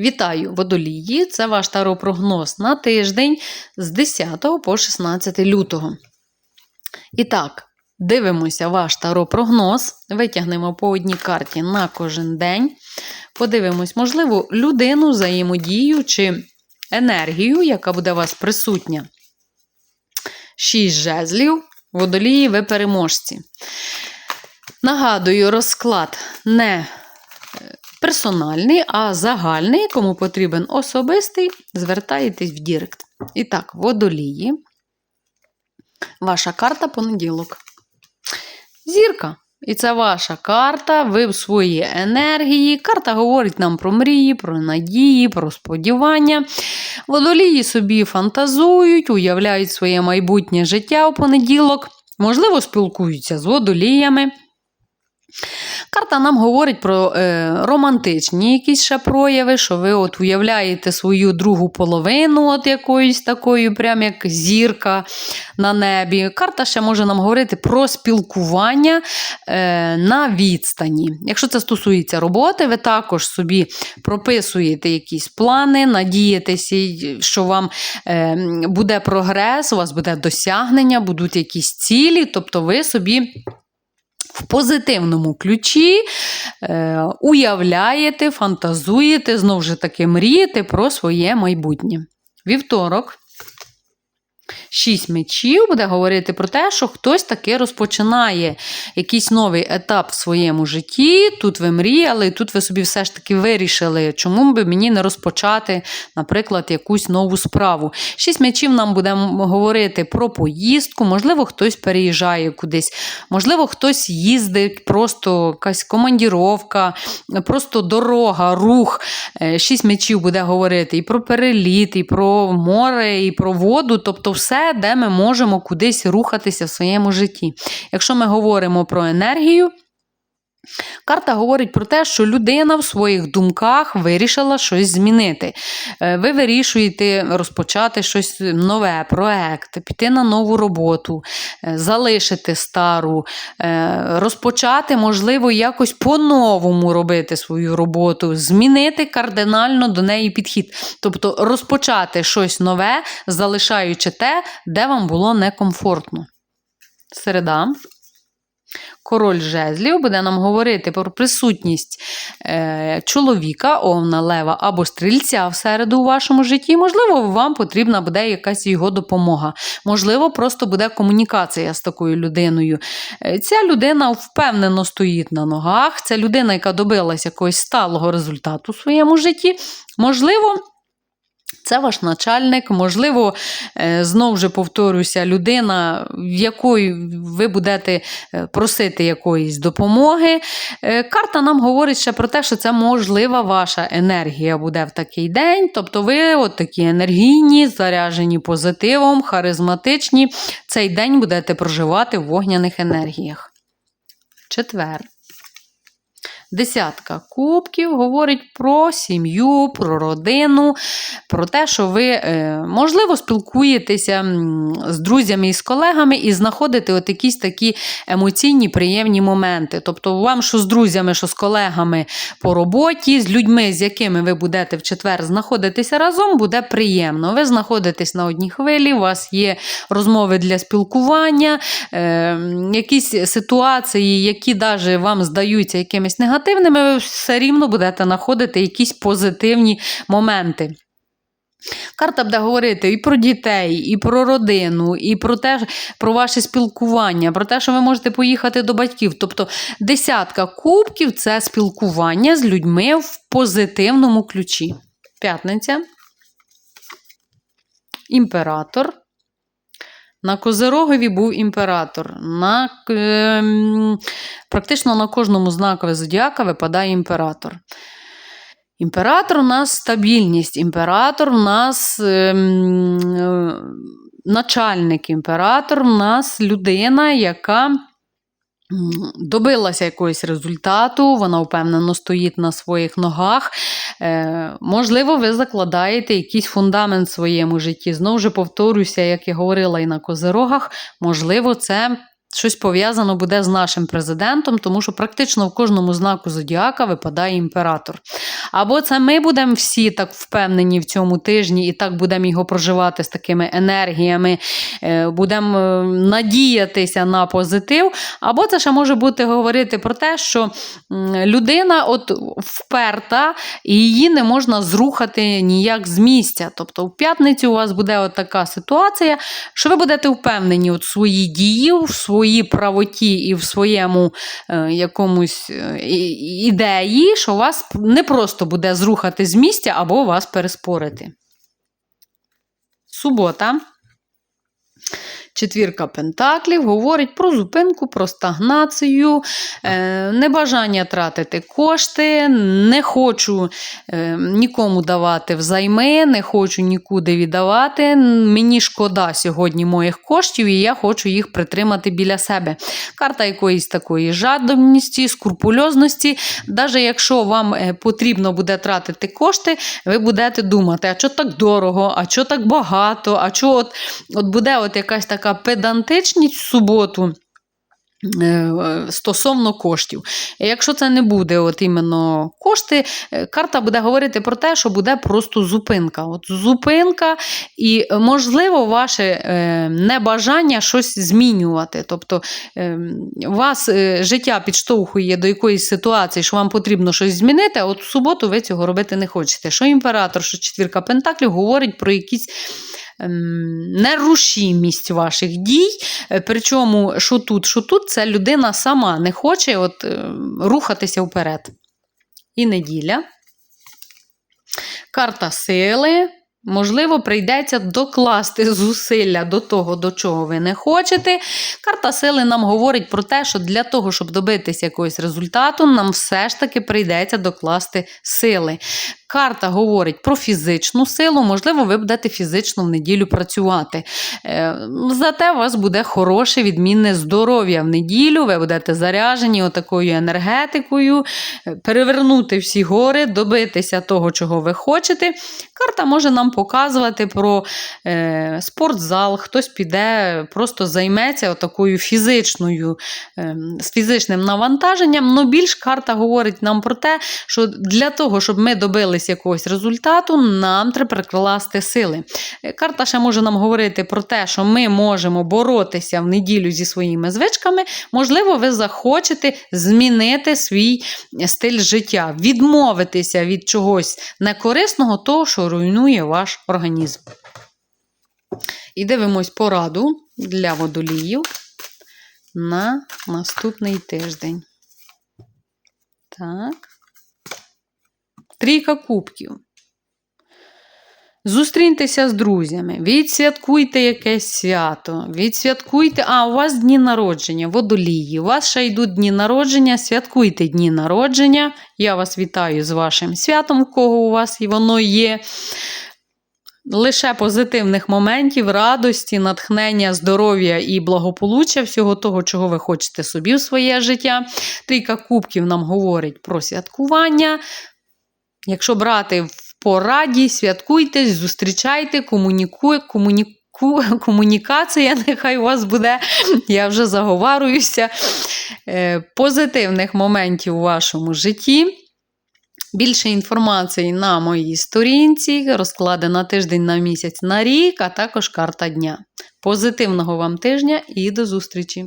Вітаю водолії! Це ваш таропрогноз на тиждень з 10 по 16 лютого. І так, дивимося ваш таропрогноз. Витягнемо по одній карті на кожен день. Подивимось, можливо, людину, взаємодію чи енергію, яка буде у вас присутня. Шість жезлів. Водолії, ви переможці. Нагадую, розклад не персональний, а загальний, кому потрібен особистий, звертаєтесь в Дірект. І так, водолії. Ваша карта понеділок. Зірка. І це ваша карта, ви в своїй енергії. Карта говорить нам про мрії, про надії, про сподівання. Водолії собі фантазують, уявляють своє майбутнє життя у понеділок, можливо, спілкуються з водоліями. Карта нам говорить про е, романтичні якісь ще прояви, що ви от уявляєте свою другу половину, от якоюсь такою, прям як зірка на небі. Карта ще може нам говорити про спілкування е, на відстані. Якщо це стосується роботи, ви також собі прописуєте якісь плани, надієтеся, що вам е, буде прогрес, у вас буде досягнення, будуть якісь цілі, тобто ви собі в позитивному ключі е, уявляєте, фантазуєте, знову ж таки, мрієте про своє майбутнє. Вівторок. Шість мечів буде говорити про те, що хтось таки розпочинає якийсь новий етап в своєму житті. Тут ви мріяли, тут ви собі все ж таки вирішили, чому би мені не розпочати, наприклад, якусь нову справу. Шість мечів нам буде говорити про поїздку, можливо, хтось переїжджає кудись, можливо, хтось їздить, просто якась командіровка, просто дорога, рух. Е, шість мечів буде говорити і про переліт, і про море, і про воду, тобто все, де ми можемо кудись рухатися в своєму житті. Якщо ми говоримо про енергію, Карта говорить про те, що людина в своїх думках вирішила щось змінити. Е, ви вирішуєте розпочати щось нове, проект, піти на нову роботу, е, залишити стару, е, розпочати, можливо, якось по-новому робити свою роботу, змінити кардинально до неї підхід. Тобто розпочати щось нове, залишаючи те, де вам було некомфортно. Середа. Король жезлів буде нам говорити про присутність е, чоловіка, овна, лева або стрільця всереду у вашому житті. Можливо, вам потрібна буде якась його допомога. Можливо, просто буде комунікація з такою людиною. Е, ця людина впевнено стоїть на ногах, це людина, яка добилася якогось сталого результату у своєму житті. Можливо, це ваш начальник, можливо, е, знову ж повторюся, людина, в якої ви будете е, просити якоїсь допомоги. Е, карта нам говорить ще про те, що це можлива ваша енергія буде в такий день. Тобто ви от такі енергійні, заряжені позитивом, харизматичні. Цей день будете проживати в вогняних енергіях. Четвер. Десятка кубків говорить про сім'ю, про родину, про те, що ви, е, можливо, спілкуєтеся з друзями і з колегами і знаходите от якісь такі емоційні, приємні моменти. Тобто, вам, що з друзями, що з колегами по роботі, з людьми, з якими ви будете в четвер знаходитися разом, буде приємно. Ви знаходитесь на одній хвилі, у вас є розмови для спілкування, е, якісь ситуації, які навіть вам здаються якимись негативними негативними, ви все рівно будете знаходити якісь позитивні моменти. Карта буде говорити і про дітей, і про родину, і про те, про ваше спілкування, про те, що ви можете поїхати до батьків. Тобто десятка кубків це спілкування з людьми в позитивному ключі. П'ятниця. Імператор. На Козирогові був імператор. На, е, Практично на кожному знакові зодіака випадає імператор. Імператор у нас стабільність, імператор у нас е, е, начальник, імператор у нас людина, яка добилася якогось результату, вона впевнено стоїть на своїх ногах. Е, Можливо, ви закладаєте якийсь фундамент в своєму житті. Знову ж повторюся, як я говорила і на козирогах, можливо, це Щось пов'язано буде з нашим президентом, тому що практично в кожному знаку зодіака випадає імператор. Або це ми будемо всі так впевнені в цьому тижні, і так будемо його проживати з такими енергіями, е, будемо е, надіятися на позитив. Або це ще може бути говорити про те, що людина от вперта, і її не можна зрухати ніяк з місця. Тобто, в п'ятницю у вас буде от така ситуація, що ви будете впевнені от в своїй дії, в своїй правоті і в своєму е, якомусь е, ідеї, що вас не просто буде зрухати з місця або вас переспорити. Субота. Четвірка пентаклів говорить про зупинку, про стагнацію, е, небажання тратити кошти, не хочу е, нікому давати взайми, не хочу нікуди віддавати. Мені шкода сьогодні моїх коштів, і я хочу їх притримати біля себе. Карта якоїсь такої жадобності, скрупульозності. Навіть якщо вам е, потрібно буде тратити кошти, ви будете думати, а що так дорого, а що так багато, а що от, от буде от якась така педантичність в суботу. е, Стосовно коштів. Якщо це не буде от іменно кошти, е, карта буде говорити про те, що буде просто зупинка. От зупинка, і, можливо, ваше е, небажання щось змінювати. Тобто вас життя підштовхує до якоїсь ситуації, що вам потрібно щось змінити, а от в суботу ви цього робити не хочете. Що імператор, що четвірка пентаклів говорить про якісь ем, нерушимість ваших дій. Е, Причому, що тут, що тут, це людина сама не хоче от, е, рухатися вперед. І неділя. Карта сили. Можливо, прийдеться докласти зусилля до того, до чого ви не хочете. Карта сили нам говорить про те, що для того, щоб добитися якогось результату, нам все ж таки прийдеться докласти сили. Карта говорить про фізичну силу, можливо, ви будете фізично в неділю працювати. Е, Зате у вас буде хороше, відмінне здоров'я в неділю, ви будете заряжені отакою енергетикою, е, перевернути всі гори, добитися того, чого ви хочете. Карта може нам показувати про е, спортзал, хтось піде, просто займеться такою фізичною, з фізичним навантаженням. Но більш карта говорить нам про те, що для того, щоб ми добились якогось результату, нам треба прикласти сили. Е, Карта ще може нам говорити про те, що ми можемо боротися в неділю зі своїми звичками. Можливо, ви захочете змінити свій стиль життя, відмовитися від чогось некорисного, того, що руйнує ваш організм. І дивимось пораду для водоліїв на наступний тиждень. Так. Трійка кубків. Зустріньтеся з друзями, відсвяткуйте якесь свято, відсвяткуйте, а у вас дні народження, водолії, у вас ще йдуть дні народження, святкуйте дні народження. Я вас вітаю з вашим святом, кого у вас воно є. Лише позитивних моментів, радості, натхнення, здоров'я і благополуччя, всього того, чого ви хочете собі в своє життя. Трійка кубків нам говорить про святкування. Якщо брати в пораді, святкуйтесь, зустрічайте, комунікуйте, комуніку... комунікація нехай у вас буде, я вже заговарююся, е, позитивних моментів у вашому житті. Більше інформації на моїй сторінці, розклади на тиждень, на місяць, на рік, а також карта дня. Позитивного вам тижня і до зустрічі!